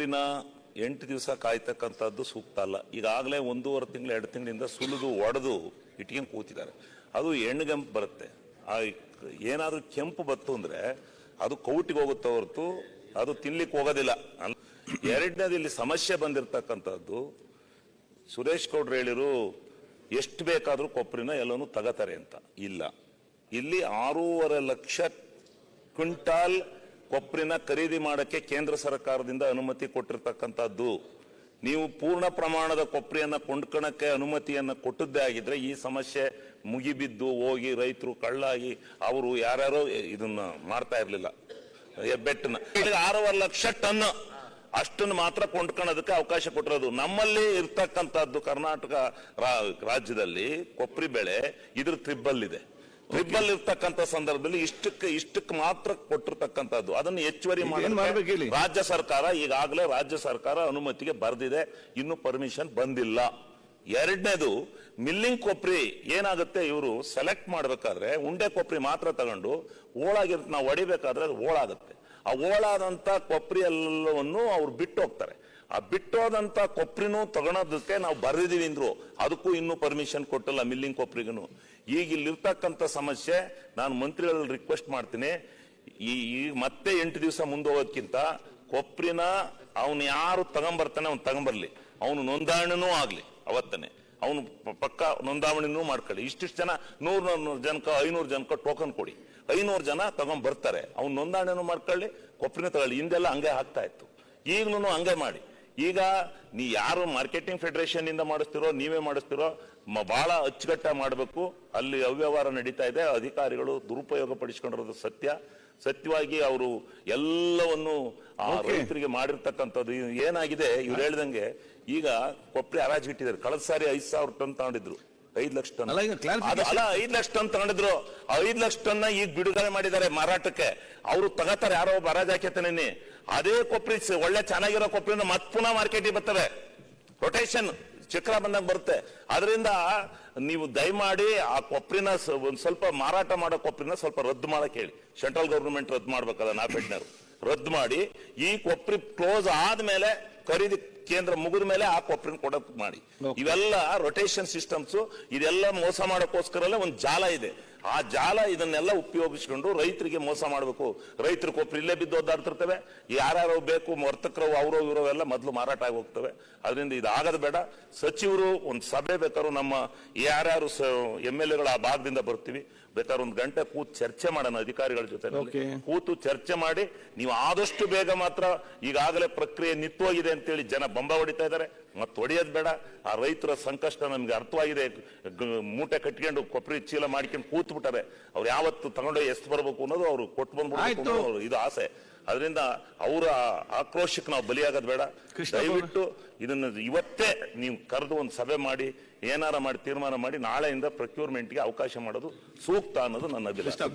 ಕೊಬ್ಬರಿನ ಎಂಟು ದಿವಸ ಕಾಯ್ತಕ್ಕಂಥದ್ದು ಸೂಕ್ತ ಅಲ್ಲ. ಈಗಾಗಲೇ ಒಂದೂವರೆ ತಿಂಗಳು, ಎರಡು ತಿಂಗಳಿಂದ ಸುಲಿದು ಒಡೆದು ಇಟ್ಕೊಂಡು ಕೂತಿದ್ದಾರೆ. ಅದು ಎಣ್ಣೆಗೆಂಪು ಬರುತ್ತೆ. ಆ ಏನಾದರೂ ಕೆಂಪು ಬತ್ತು ಅಂದರೆ ಅದು ಕೌಟಿಗೆ ಹೋಗುತ್ತೆ ಹೊರತು ಅದು ತಿನ್ಲಿಕ್ಕೆ ಹೋಗೋದಿಲ್ಲ. ಎರಡನೇದು ಇಲ್ಲಿ ಸಮಸ್ಯೆ ಬಂದಿರತಕ್ಕಂಥದ್ದು, ಸುರೇಶ್ ಗೌಡ್ರು ಹೇಳಿರು, ಎಷ್ಟು ಬೇಕಾದರೂ ಕೊಬ್ಬರಿನ ಎಲ್ಲನೂ ತಗತಾರೆ ಅಂತ. ಇಲ್ಲ. ಇಲ್ಲಿ ಆರೂವರೆ ಲಕ್ಷ ಕ್ವಿಂಟಾಲ್ ಕೊಬ್ಬರಿನ ಖರೀದಿ ಮಾಡಕ್ಕೆ ಕೇಂದ್ರ ಸರ್ಕಾರದಿಂದ ಅನುಮತಿ ಕೊಟ್ಟಿರ್ತಕ್ಕಂಥದ್ದು. ನೀವು ಪೂರ್ಣ ಪ್ರಮಾಣದ ಕೊಪ್ರಿಯನ್ನ ಕೊಂಡ್ಕೊಳಕ್ಕೆ ಅನುಮತಿಯನ್ನ ಕೊಟ್ಟದ್ದೇ ಆಗಿದ್ರೆ ಈ ಸಮಸ್ಯೆ ಮುಗಿಬಿದ್ದು ಹೋಗಿ ರೈತರು ಕಳ್ಳಾಗಿ ಅವರು ಯಾರ್ಯಾರೋ ಇದನ್ನ ಮಾಡ್ತಾ ಇರಲಿಲ್ಲ. ಬೆಟ್ಟನ ಆರೂವರೆ ಲಕ್ಷ ಟನ್ ಅಷ್ಟನ್ನು ಮಾತ್ರ ಕೊಂಡ್ಕೊಳ್ಳೋದಕ್ಕೆ ಅವಕಾಶ ಕೊಟ್ಟಿರೋದು. ನಮ್ಮಲ್ಲಿ ಇರ್ತಕ್ಕಂಥದ್ದು ಕರ್ನಾಟಕ ರಾಜ್ಯದಲ್ಲಿ ಕೊಪ್ರಿ ಬೆಳೆ ಇದ್ರ ತ್ರಿಬ್ಬಲ್ ಇದೆ ತ್ರಿಬ್ಬಲ್ ಇರ್ತಕ್ಕಂಥ ಸಂದರ್ಭದಲ್ಲಿ ಇಷ್ಟಕ್ಕೆ ಇಷ್ಟಕ್ಕೆ ಮಾತ್ರ ಕೊಟ್ಟಿರ್ತಕ್ಕಂಥದ್ದು. ಅದನ್ನು ಹೆಚ್ಚುವರಿ ಮಾಡ್ಬೇಕು ರಾಜ್ಯ ಸರ್ಕಾರ ಈಗಾಗಲೇ ರಾಜ್ಯ ಸರ್ಕಾರ ಅನುಮತಿಗೆ ಬರೆದಿದೆ. ಇನ್ನು ಪರ್ಮಿಷನ್ ಬಂದಿಲ್ಲ. ಎರಡನೇದು ಮಿಲ್ಲಿಂಗ್ ಕೊಪ್ರಿ ಏನಾಗುತ್ತೆ? ಇವರು ಸೆಲೆಕ್ಟ್ ಮಾಡ್ಬೇಕಾದ್ರೆ ಉಂಡೆ ಕೊಪ್ರಿ ಮಾತ್ರ ತಗೊಂಡು ಓಳಾಗಿರುತ್ತೆ ನಾವು ಹೊಡಿಬೇಕಾದ್ರೆ ಅದು ಓಳಾಗುತ್ತೆ. ಆ ಓಳಾದಂತ ಕೊಪ್ರಿ ಎಲ್ಲವನ್ನು ಅವ್ರು ಬಿಟ್ಟು ಹೋಗ್ತಾರೆ ಆ ಬಿಟ್ಟೋದಂತ ಕೊಪ್ರಿನೂ ತಗೊಳೋದಕ್ಕೆ ನಾವು ಬರೆದಿದೀವಿ ಅಂದ್ರು. ಅದಕ್ಕೂ ಇನ್ನೂ ಪರ್ಮಿಷನ್ ಕೊಟ್ಟಲ್ಲ ಮಿಲ್ಲಿಂಗ್ ಕೊಬ್ಬರಿಗೂ ಈಗ ಇಲ್ಲಿರ್ತಕ್ಕಂಥ ಸಮಸ್ಯೆ, ನಾನು ಮಂತ್ರಿಗಳಲ್ಲಿ ರಿಕ್ವೆಸ್ಟ್ ಮಾಡ್ತೀನಿ. ಈ ಮತ್ತೆ ಎಂಟು ದಿವಸ ಮುಂದೋಗೋದಕ್ಕಿಂತ ಕೊಪ್ರಿನ ಅವನು ಯಾರು ತಗೊಂಬರ್ತಾನೆ ಅವ್ನು ತಗೊಂಬರ್ಲಿ. ಅವನು ನೋಂದಾವಣೆನೂ ಆಗಲಿ, ಅವತ್ತನೆ. ಅವನು ಪಕ್ಕ ನೋಂದಾವಣೆನೂ ಮಾಡ್ಕೊಳ್ಳಿ. ಇಷ್ಟಿಷ್ಟು ಜನ, ನೂರು ನೂರು ಜನಕ ಐನೂರು ಜನಕ ಟೋಕನ್ ಕೊಡಿ. ಐನೂರು ಜನ ತಗೊಂಡ್ ಬರ್ತಾರೆ ಅವ್ನು ನೋಂದಾವಣೆನೂ ಮಾಡ್ಕೊಳ್ಳಿ, ಕೊಪ್ರಿನ ತಗೊಳ್ಳಿ. ಹಿಂದೆಲ್ಲ ಹಂಗೆ ಆಗ್ತಾ ಇತ್ತು. ಈಗ್ಲೂ ಹಂಗೆ ಮಾಡಿ. ಈಗ ನೀ ಯಾರು ಮಾರ್ಕೆಟಿಂಗ್ ಫೆಡರೇಷನ್ ಇಂದ ಮಾಡಿಸ್ತಿರೋ ನೀವೇ ಮಾಡಿಸ್ತಿರೋ ಬಹಳ ಅಚ್ಚುಕಟ್ಟ ಮಾಡಬೇಕು. ಅಲ್ಲಿ ಅವ್ಯವಹಾರ ನಡೀತಾ ಇದೆ. ಅಧಿಕಾರಿಗಳು ದುರುಪಯೋಗ ಪಡಿಸ್ಕೊಂಡಿರೋದು ಸತ್ಯ. ಸತ್ಯವಾಗಿ ಅವರು ಎಲ್ಲವನ್ನು ಆ ರೈತರಿಗೆ ಮಾಡಿರ್ತಕ್ಕಂಥದ್ದು ಏನಾಗಿದೆ? ಇವ್ರು ಹೇಳ್ದಂಗೆ ಈಗ ಕೊಪ್ಪಳಿ ಹರಾಜಿಗಿಟ್ಟಿದ್ದಾರೆ. ಕಳೆದ ಸಾರಿ ಐದು ಸಾವಿರ ಟನ್ ತಗೊಂಡಿದ್ರು. ಐದ್ ಲಕ್ಷ ಟನ್. ಅಲ್ಲ, ಐದ್ ಲಕ್ಷ ಟನ್ ತಗೊಂಡಿದ್ರು. ಐದು ಲಕ್ಷ ಟನ್ ಈಗ ಬಿಡುಗಡೆ ಮಾಡಿದ್ದಾರೆ ಮಾರಾಟಕ್ಕೆ. ಅವರು ತಗತಾರೆ ಯಾರೋ ಒಬ್ಬ ಹರಾಜ್ ಹಾಕ್ಯತಾನೆ ಅದೇ ಕೊಪ್ಪರಿ ಒಳ್ಳೆ ಚೆನ್ನಾಗಿರೋ ಕೊಪ್ಪರಿ ಮತ್ ಪುನಃ ಮಾರ್ಕೆಟಿಗೆ ಬರ್ತವೆ ರೊಟೇಷನ್ ಚಕ್ರ ಬಂದಾಗ ಬರುತ್ತೆ. ಅದರಿಂದ ನೀವು ದಯಮಾಡಿ ಆ ಕೊಪ್ಪರಿನ ಒಂದ್ ಸ್ವಲ್ಪ ಮಾರಾಟ ಮಾಡೋ ಕೊಪ್ಪರಿನ ಸ್ವಲ್ಪ ರದ್ದು ಮಾಡಕ್ ಹೇಳಿ. ಸೆಂಟ್ರಲ್ ಗೌರ್ಮೆಂಟ್ ರದ್ದು ಮಾಡ್ಬೇಕಲ್ಲ ನಾಪೆಟ್ನರು ರದ್ದು ಮಾಡಿ ಈ ಕೊಪ್ಪರಿ ಕ್ಲೋಸ್ ಆದ್ಮೇಲೆ ಖರೀದಿ ಕೇಂದ್ರ ಮುಗಿದ ಮೇಲೆ ಆ ಕೊಪ್ಪಿನ ಕೊಡಕ್ ಮಾಡಿ. ಇವೆಲ್ಲ ರೊಟೇಷನ್ ಸಿಸ್ಟಮ್ಸ್ ಇದೆಲ್ಲ ಮೋಸ ಮಾಡೋಕ್ಕೋಸ್ಕರಲ್ಲೇ ಒಂದು ಜಾಲ ಇದೆ. ಆ ಜಾಲ ಇದನ್ನೆಲ್ಲ ಉಪಯೋಗಿಸ್ಕೊಂಡು ರೈತರಿಗೆ ಮೋಸ ಮಾಡಬೇಕು. ರೈತರು ಕೊಬ್ಬರಿ ಇಲ್ಲೇ ಬಿದ್ದು ಒದ್ದಾಡ್ತಿರ್ತವೆ. ಯಾರ್ಯಾರು ಬೇಕು ವರ್ತಕರು ಅವರು ಇವರು ಎಲ್ಲ ಮೊದಲು ಮಾರಾಟ ಆಗಿ ಹೋಗ್ತವೆ. ಅದರಿಂದ ಇದಾಗದ ಬೇಡ. ಸಚಿವರು ಒಂದು ಸಭೆ ಬೇಕಾದ್ರೂ ನಮ್ಮ ಯಾರ್ಯಾರು ಎಂ ಎಲ್ ಎಗಳು ಆ ಭಾಗದಿಂದ ಬರ್ತೀವಿ. ಬೇಕಾದ್ರೆ ಒಂದು ಗಂಟೆ ಕೂತು ಚರ್ಚೆ ಮಾಡೋಣ ಅಧಿಕಾರಿಗಳ ಜೊತೆ ಕೂತು ಚರ್ಚೆ ಮಾಡಿ ನೀವು ಆದಷ್ಟು ಬೇಗ ಮಾತ್ರ ಈಗಾಗಲೇ ಪ್ರಕ್ರಿಯೆ ನಿಂತೋಗಿದೆ ಅಂತೇಳಿ ಜನ ಬಂಬ ಹೊಡಿತಾ ಇದ್ದಾರೆ. ಮತ್ತೆ ಹೊಡೆಯೋದು ಬೇಡ. ಆ ರೈತರ ಸಂಕಷ್ಟ ನಮ್ಗೆ ಅರ್ಥವಾಗಿದೆ. ಮೂಟೆ ಕಟ್ಕೊಂಡು ಕೊಬ್ಬರಿ ಚೀಲ ಮಾಡ್ಕೊಂಡು ಕೂತ್ ಬಿಟ್ಟಾರೆ ಅವ್ರು ಯಾವತ್ತು ತಗೊಂಡು ಎಷ್ಟು ಬರ್ಬೇಕು ಅನ್ನೋದು ಅವ್ರು ಕೊಟ್ಟು ಬಂದ್ಬಿಟ್ಟು ಇದು ಆಸೆ. ಅದರಿಂದ ಅವರ ಆಕ್ರೋಶಕ್ಕೆ ನಾವು ಬಲಿಯಾಗೋದು ಬೇಡ. ದಯವಿಟ್ಟು ಇದನ್ನ ಇವತ್ತೇ ನೀವು ಕರೆದು ಒಂದು ಸಭೆ ಮಾಡಿ ಏನಾರ ಮಾಡಿ ತೀರ್ಮಾನ ಮಾಡಿ ನಾಳೆಯಿಂದ ಪ್ರಕ್ಯೂರ್ಮೆಂಟ್ಗೆ ಅವಕಾಶ ಮಾಡೋದು ಸೂಕ್ತ ಅನ್ನೋದು ನನ್ನ ಅಭಿಪ್ರಾಯ.